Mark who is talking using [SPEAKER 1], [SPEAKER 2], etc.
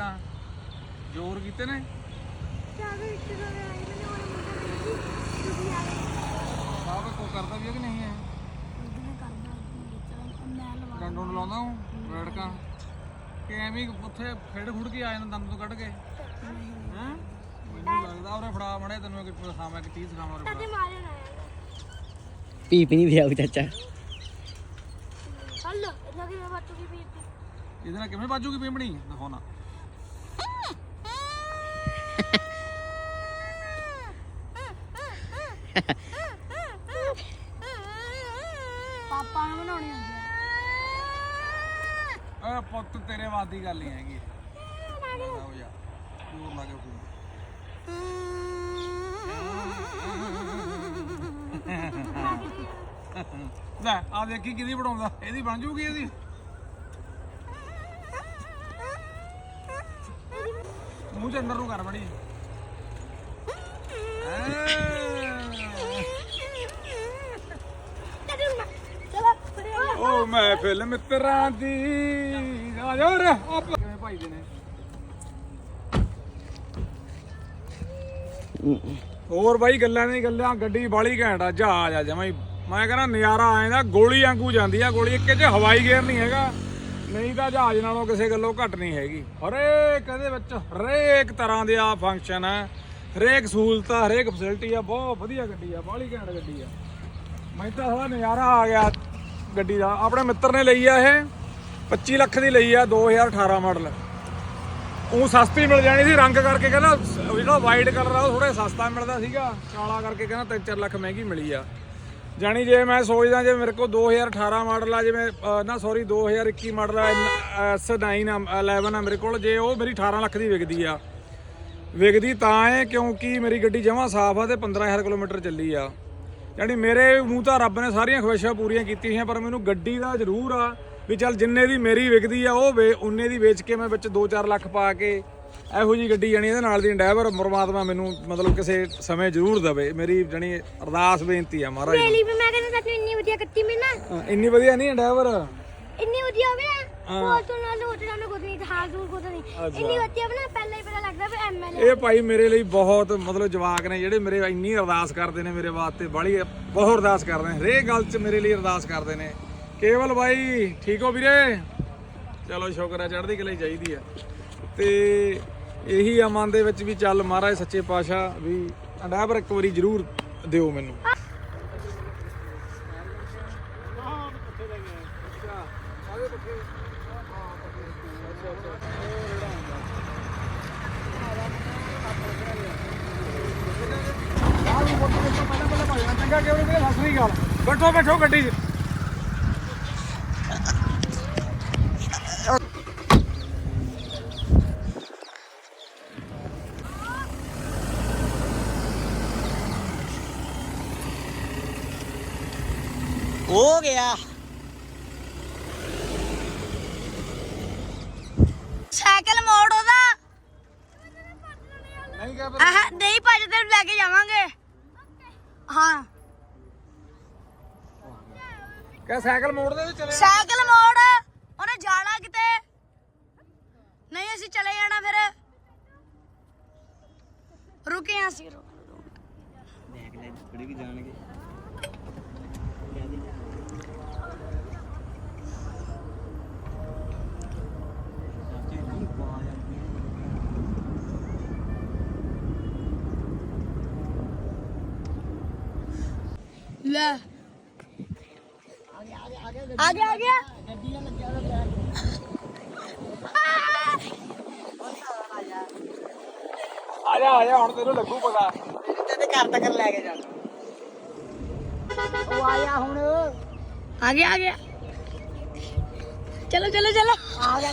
[SPEAKER 1] ਬੈਠਕਾਂ ਜ਼ੋਰ ਕੀਤੇ ਨੇ। ਸਾਹ ਕੋ ਕਰਦਾ ਵੀ ਹੈ ਕਿ ਨਹੀਂ ਹੈ ਡੰਡੋਂ ਨੂੰ ਲਾਉਂਦਾ ਹੂੰ ਬੈਠਕਾਂ ਕਿ ਐਵੇਂ ਹੀ ਉੱਥੇ ਖੇਡ ਖੁੜ ਕੇ ਆ ਜਾਂਦਾ ਦੰਦ ਤੋਂ ਕੱਢ ਕੇ। ਹੈ? ਮੈਨੂੰ ਲੱਗਦਾ ਉਹਨੇ ਫੜਾ ਮੜੇ ਤੈਨੂੰ ਇੱਕ ਦਿਖਾਵਾਂ ਇੱਕ ਚੀਜ਼ ਦਿਖਾਵਾਂ ਉਹਨੇ ਫੜਾ।
[SPEAKER 2] ਪੀ ਪੀ ਨਹੀਂ ਦਿਆ ਚਾਚਾ।
[SPEAKER 1] ਇਹਦੇ ਨਾਲ ਕਿਵੇਂ ਬਾਜੂਗੀ ਪਿੰਬਣੀ ਦਿਖਾਓ
[SPEAKER 3] ਪਾਪਾ ਨੂੰ ਬਣਾਉਣੀ ਹੁੰਦੀ ਆ।
[SPEAKER 1] ਓਏ ਪੁੱਤ ਤੇਰੇ ਵਾਦੀ ਗੱਲ ਨਹੀਂ ਹੈਗੀ। ਹੋ ਜਾ। ਦੂਰ ਲਾ ਕੇ ਫੋਨ ਲੈ ਆ ਦੇਖੀ ਕਿਹਦੀ ਬਣਾਉਂਦਾ। ਇਹਦੀ ਬਣ ਜੂਗੀ ਇਹਦੀ। ਮੂੰਹ ਚ ਅੰਦਰ ਨੂੰ ਕਰ ਬੜੀ। ਓ ਮੈਂ ਫਿਲਮ ਮਿੱਤਰਾਂ ਦੀ ਆ ਜਾ ਰੇ ਆਪ। ਕਿਵੇਂ ਭਾਈ ਦੇ ਨੇ? ਹੋਰ ਬਾਈ, ਗੱਲਾਂ ਨਹੀਂ ਗੱਲਾਂ, ਗੱਡੀ ਬਾਲੀ ਘੈਂਟ ਆ ਜਹਾਜ਼ ਆ ਜਮਾਈ ਮੈਂ ਕਹਿੰਦਾ ਨਜ਼ਾਰਾ ਆਏਦਾ ਗੋਲੀ ਵਾਂਗੂ ਜਾਂਦੀ ਆ, ਗੋਲੀ ਇੱਕੇ ਚ ਹਵਾਈ ਗੇਅਰ ਨਹੀਂ ਹੈਗਾ। ਨਹੀਂ ਤਾਂ ਜਹਾਜ਼ ਨਾਲੋਂ ਕਿਸੇ ਗੱਲੋਂ ਘੱਟ ਨਹੀਂ ਹੈਗੀ। ਹਰੇਕ ਇਹਦੇ ਵਿੱਚ, ਹਰੇਕ ਤਰ੍ਹਾਂ ਦੇ ਆ ਫੰਕਸ਼ਨ ਆ। ਹਰੇਕ ਸਹੂਲਤ ਆ ਹਰੇਕ ਫੈਸਿਲਿਟੀ ਆ, ਬਹੁਤ ਵਧੀਆ ਗੱਡੀ ਆ ਬਾਲੀ ਘੈਂਟ ਗੱਡੀ ਆ। ਮੈਂ ਤਾਂ ਸਾਲਾ ਨਜ਼ਾਰਾ ਆ ਗਿਆ। ਗੱਡੀ ਦਾ। ਆਪਣੇ ਮਿੱਤਰ ਨੇ ਲਈ ਆ ਇਹ। 25 ਲੱਖ ਦੀ ਲਈ ਆ 2018 ਮਾਡਲ। ਉਹ ਸਸਤੀ ਮਿਲ ਜਾਣੀ ਸੀ ਰੰਗ ਕਰਕੇ ਕਹਿੰਦਾ ਜਿਹੜਾ ਵਾਈਟ ਕਲਰ ਆ ਉਹ ਥੋੜਾ ਸਸਤਾ ਮਿਲਦਾ ਸੀਗਾ। ਕਾਲਾ ਕਰਕੇ ਕਹਿੰਦਾ 3-4 ਲੱਖ ਮਹਿੰਗੀ ਮਿਲੀ ਆ। ਜਾਣੀ ਜੇ ਮੈਂ ਸੋਚਦਾ ਜੇ ਮੇਰੇ ਕੋਲ 2018 ਮਾਡਲ ਆ ਜਿਵੇਂ ਅ, ਨਾ ਸੌਰੀ 2021 ਮਾਡਲ ਆ S9 ਆ 11 ਆ ਮੇਰੇ ਕੋਲ ਜੇ ਉਹ ਮੇਰੀ 18 ਲੱਖ ਦੀ ਵਿਕਦੀ ਆ। ਵਿਕਦੀ ਤਾਂ ਹੈ ਕਿਉਂਕਿ ਮੇਰੀ ਗੱਡੀ ਜਮਾਂ ਸਾਫ਼ ਆ ਤੇ 15000 ਕਿਲੋਮੀਟਰ ਚੱਲੀ ਆ। ਯਾਨੀ ਮੇਰੇ ਮੂੰਹ ਤਾਂ ਰੱਬ ਨੇ ਸਾਰੀਆਂ ਖੁਆਇਸ਼ਾਂ ਪੂਰੀਆਂ ਕੀਤੀਆਂ ਪਰ ਮੈਨੂੰ ਗੱਡੀ ਦਾ ਜ਼ਰੂਰ ਆ ਵੀ ਚੱਲ ਜਿੰਨੇ ਦੀ ਮੇਰੀ ਵਿਕਦੀ ਆ ਉਹ ਵੇ ਉਨੇ ਦੀ ਵੇਚ ਕੇ ਮੈਂ ਵਿੱਚ 2-4 ਲੱਖ ਪਾ ਕੇ ਇਹੋ ਜੀ ਗੱਡੀ ਜਾਣੀ ਇਹਦੇ ਨਾਲ ਦੀ ਡਰਾਈਵਰ ਪਰਮਾਤਮਾ ਮੈਨੂੰ ਮਤਲਬ ਕਿਸੇ ਸਮੇਂ ਜ਼ਰੂਰ ਦਵੇ। ਮੇਰੀ ਜਾਣੀ ਅਰਦਾਸ ਬੇਨਤੀ ਆ ਮਹਾਰਾਜ ਨੂੰ।
[SPEAKER 3] ਮੇਲੀ ਵੀ ਮੈਂ ਕਹਿੰਦਾ ਤੈਨੂੰ ਇੰਨੀ ਵਧੀਆ ਕੱਟੀ ਮੈਂ ਨਾ।
[SPEAKER 1] ਇੰਨੀ ਵਧੀਆ ਨਹੀਂ ਡਰਾਈਵਰ
[SPEAKER 3] ਇੰਨੀ ਵਧੀਆ ਹੋਵੇ ਨਾ ਹੋਰ ਤੋਂ ਨਾਲ ਤੋਂ ਨਾਲ ਕੁਝ ਨਹੀਂ ਹਾਲ ਦੂਰ ਕੁਝ ਨਹੀਂ। ਇੰਨੀ ਵਧੀਆ ਨਾ ਪਹਿਲਾਂ ਹੀ ਪਤਾ ਲੱਗਦਾ ਵੀ ਐਮਐਲਏ
[SPEAKER 1] ਇਹ ਭਾਈ ਮੇਰੇ ਲਈ ਬਹੁਤ ਮਤਲਬ ਜਵਾਕ ਨੇ, ਜਿਹੜੇ ਮੇਰੇ ਇੰਨੀ ਅਰਦਾਸ ਕਰਦੇ ਨੇ ਮੇਰੇ ਵਾਸਤੇ ਬੜੀ ਬਹੁਤ ਅਰਦਾਸ ਕਰਦੇ ਨੇ। ਹਰੇਕ ਗੱਲ 'ਚ ਮੇਰੇ ਲਈ ਅਰਦਾਸ ਕਰਦੇ ਨੇ। ਕੇਵਲ ਬਾਈ ਠੀਕ ਹੋ ਵੀਰੇ? ਚਲੋ, ਸ਼ੁਕਰ ਹੈ ਚੜ੍ਹਦੀ ਕਲੇ ਚਾਹੀਦੀ ਆ। ਤੇ ਇਹੀ ਆ ਮਨ ਦੇ ਵਿੱਚ ਵੀ ਚੱਲ ਮਹਾਰਾਜ ਸੱਚੇ ਪਾਤਸ਼ਾਹ ਵੀ ਅੰਡਾਬਰ ਇੱਕ ਵਾਰੀ ਜ਼ਰੂਰ ਦਿਓ ਮੈਨੂੰ। ਸਤਿ ਸ੍ਰੀ ਅਕਾਲ। ਬੈਠੋ ਬੈਠੋ ਗੱਡੀ 'ਚ।
[SPEAKER 2] ਹੋ ਗਿਆ।
[SPEAKER 3] ਸਾਈਕਲ ਮੋੜ ਉਹਦਾ।
[SPEAKER 1] ਨਹੀਂ ਕਹਿ
[SPEAKER 3] ਆਹ ਨਹੀਂ ਭੱਜ ਤੈਨੂੰ ਲੈ ਕੇ ਜਾਵਾਂਗੇ। ਹਾਂ।
[SPEAKER 1] ਕਹ ਸਾਈਕਲ ਮੋੜ ਦੇ ਤੇ ਚਲੇ
[SPEAKER 3] ਸਾਈਕਲ ਮੋੜ। ਉਹਨੇ ਜਾਣਾ ਕਿਤੇ? ਨਹੀਂ, ਅਸੀਂ ਚਲੇ ਜਾਣਾ ਫਿਰ। ਰੁਕੇ ਹਾਂ ਅਸੀਂ। ਰੁਕ
[SPEAKER 2] ਦੇਖ ਵੀ ਜਾਣਗੇ
[SPEAKER 3] ਲੈ। ਆ ਗਿਆ ਆ ਗਿਆ
[SPEAKER 1] ਆ ਜਾ ਆ ਜਾ ਹੁਣ ਤੈਨੂੰ ਲੱਗੂ ਪਤਾ
[SPEAKER 2] ਤੇਰੇ ਘਰ ਤੱਕ ਲੈ ਕੇ ਜਾਣਾ ਉਹ ਆਇਆ ਹੁਣ
[SPEAKER 3] ਆ ਗਿਆ ਆ ਗਿਆ ਚਲੋ ਚਲੋ ਚਲੋ ਆ ਗਿਆ